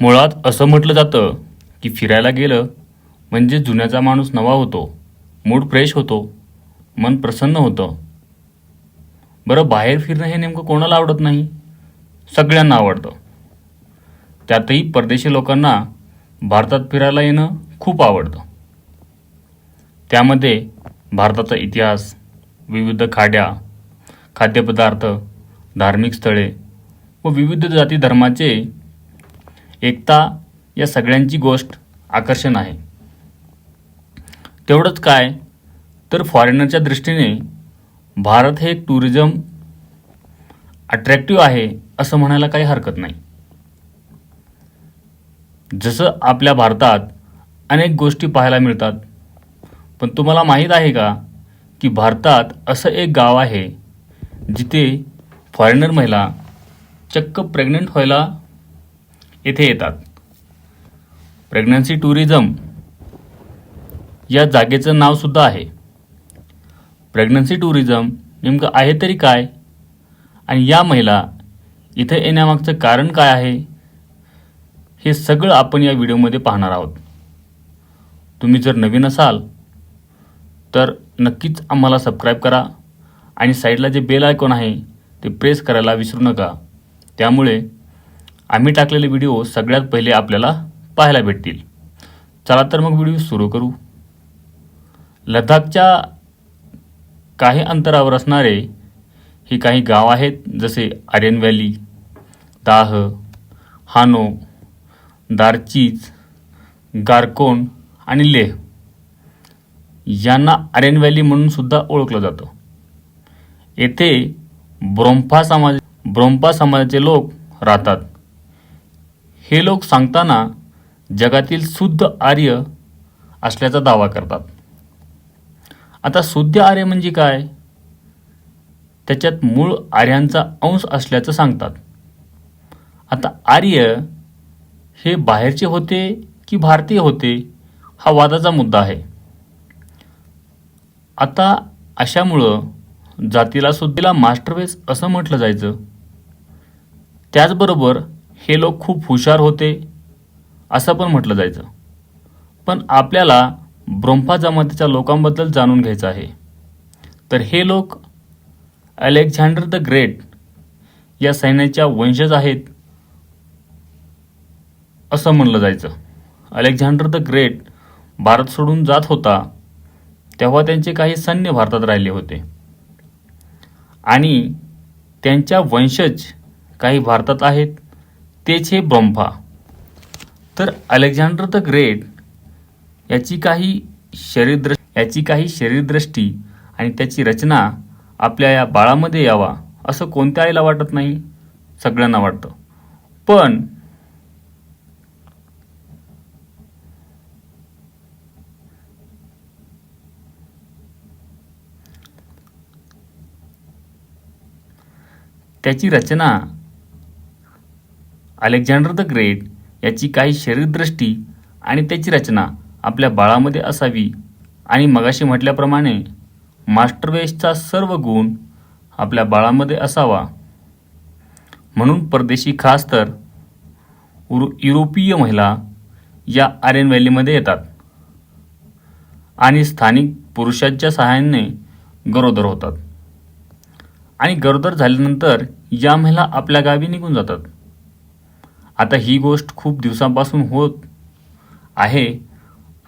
मुळात असं म्हटलं जातं की फिरायला गेलं म्हणजे जुन्याचा माणूस नवा होतो मूड फ्रेश होतो मन प्रसन्न होतं. बरं बाहेर फिरणं हे नेमकं कोणाला आवडत नाही? सगळ्यांना आवडतं. त्यातही परदेशी लोकांना भारतात फिरायला येणं खूप आवडतं. त्यामध्ये भारताचा इतिहास विविध खाड्या खाद्यपदार्थ धार्मिक स्थळे व विविध जाती धर्माचे एकता या सगळ्यांची गोष्ट आकर्षण आहे. तेवढंच काय तर फॉरेनरच्या दृष्टीने भारत हे एक टुरिझम अट्रॅक्टिव्ह आहे असं म्हणायला काही हरकत नाही. जसं आपल्या भारतात अनेक गोष्टी पाहायला मिळतात पण तुम्हाला माहीत आहे का की भारतात असं एक गाव आहे जिथे फॉरेनर महिला चक्क प्रेग्नंट व्हायला येथे येतात. प्रेग्नन्सी टुरिझम या जागेचं नावसुद्धा आहे. प्रेग्नन्सी टुरिझम नेमकं आहे तरी काय? आणि या महिला इथे येण्यामागचं कारण काय आहे? हे सगळं आपण या व्हिडिओमध्ये पाहणार आहोत. तुम्ही जर नवीन असाल तर नक्कीच आम्हाला सबस्क्राईब करा आणि साईडला जे बेल आयकॉन आहे ते प्रेस करायला विसरू नका. त्यामुळे आम्ही टाकलेले व्हिडिओ सगळ्यात पहिले आपल्याला पाहायला भेटतील. चला तर मग व्हिडिओ सुरू करू. लडाखच्या काही अंतरावर असणारे ही काही गाव आहेत जसे आर्यन व्हॅली दाह हानो दार्चीज गारकोन आणि लेह. यांना आर्यन व्हॅली म्हणून सुद्धा ओळखलं जातं. येथे ब्रोम्फा समाज ब्रोम्फा समाजाचे लोक राहतात. हे लोक सांगताना जगातील शुद्ध आर्य असल्याचा दावा करतात. आता शुद्ध आर्य म्हणजे काय? त्याच्यात मूळ आर्यांचा अंश असल्याचं सांगतात. आता आर्य हे बाहेरचे होते की भारतीय होते हा वादाचा मुद्दा आहे. आता अशामुळं जातीला सुद्धीला मास्टरवेस असं म्हटलं जायचं. त्याचबरोबर हे लोक खूप हुशार होते असं पण म्हटलं जायचं. पण आपल्याला ब्रोम्फा जमातीच्या लोकांबद्दल जाणून घ्यायचं आहे. तर हे लोक अलेक्झांडर द ग्रेट या सैन्याच्या वंशज आहेत असं म्हणलं जायचं. अलेक्झांडर द ग्रेट भारत सोडून जात होता तेव्हा त्यांचे काही सैन्य भारतात राहिले होते. आणि त्यांच्या वंशज काही भारतात आहेत तेच हे ब्रह्मा. तर अलेक्झांडर द ग्रेट याची काही शरीरद्र याची काही शरीरदृष्टी आणि त्याची रचना आपल्या या बाळामध्ये यावा असं कोणत्या आईला वाटत नाही सगळ्यांना वाटतं. पण त्याची रचना अलेक्झांडर द ग्रेट याची काही शरीरदृष्टी आणि त्याची रचना आपल्या बाळामध्ये असावी. आणि मगाशी म्हटल्याप्रमाणे मास्टरवेशचा सर्व गुण आपल्या बाळामध्ये असावा. म्हणून परदेशी खास तर उरु युरोपीय महिला या आर्यन व्हॅलीमध्ये येतात. आणि स्थानिक पुरुषांच्या सहाय्याने गरोदर होतात. आणि गरोदर झाल्यानंतर या महिला आपल्या गावी निघून जातात. आता ही गोष्ट खूप दिवसांपासून होत आहे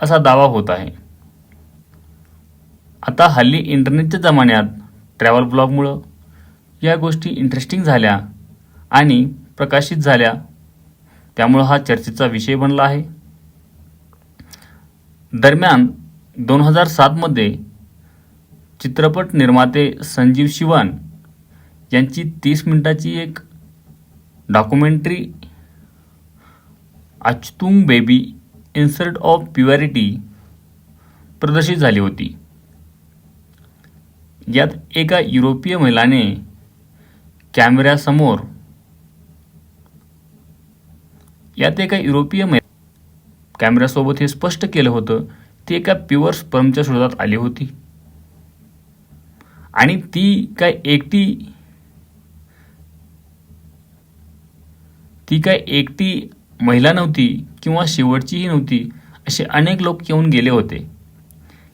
असा दावा होत आहे. आता हल्ली इंटरनेटच्या जमान्यात ट्रॅव्हल ब्लॉगमुळं या गोष्टी इंटरेस्टिंग झाल्या आणि प्रकाशित झाल्या. त्यामुळं हा चर्चेचा विषय बनला आहे. दरम्यान दोन हजार सातमध्ये चित्रपट निर्माते संजीव शिवान यांची तीस मिनिटाची एक documentary Achtung baby in search of purity प्रदर्शित झाली होती. यात एका युरोपीय महिलाने कॅमेऱ्यासमोर यात एका युरोपीय महिला कॅमेऱ्यासोबत हे स्पष्ट केलं होतं ती एका प्युअर स्पर्मच्या शोधात आली होती. आणि ती काय एकटी ती काय एकटी महिला नव्हती किंवा शेवटचीही नव्हती असे अनेक लोक येऊन गेले होते.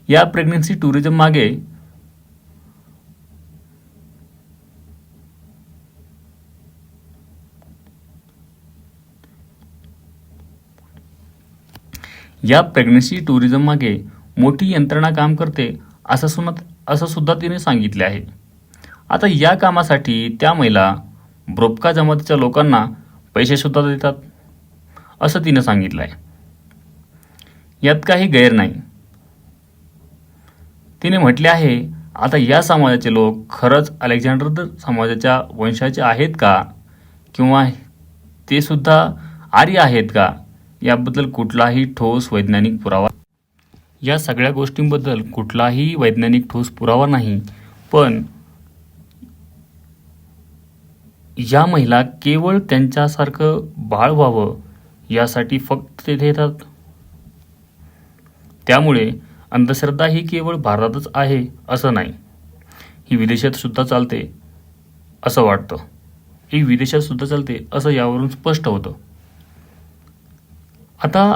या प्रेग्नन्सी टुरिझम मागे या प्रेग्नन्सी टुरिझम मागे मोठी यंत्रणा काम करते असं सुद्धा असं सुद्धा तिने सांगितले आहे. आता या कामासाठी त्या महिला ब्रोपका जमातीच्या लोकांना पैसेसुद्धा देतात. असं तिनं सांगितलं आहे यात काही गैर नाही. तिने म्हटले आहे आता या समाजाचे लोक खरंच अलेक्झांडर समाजाच्या वंशाचे आहेत का? किंवा ते सुद्धा आर्य आहेत का? याबद्दल कुठलाही ठोस वैज्ञानिक पुरावा या सगळ्या गोष्टींबद्दल कुठलाही वैज्ञानिक ठोस पुरावा नाही. पण या महिला केवळ त्यांच्यासारखं बाळ व्हावं यासाठी फक्त तेथे येतात त्यामुळे अंधश्रद्धा ही केवळ भारतातच आहे असं नाही. ही विदेशात सुद्धा चालते असं वाटतं. ही विदेशात सुद्धा चालते असं यावरून स्पष्ट होतं. आता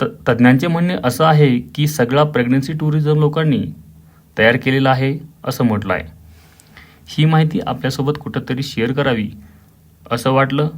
त तज्ज्ञांचे म्हणणे असं आहे की सगळा प्रेग्नन्सी टुरिझम लोकांनी तयार केलेला आहे असं म्हटलं आहे ही माहिती आपल्यासोबत कुठंतरी शेअर करावी असं वाटलं.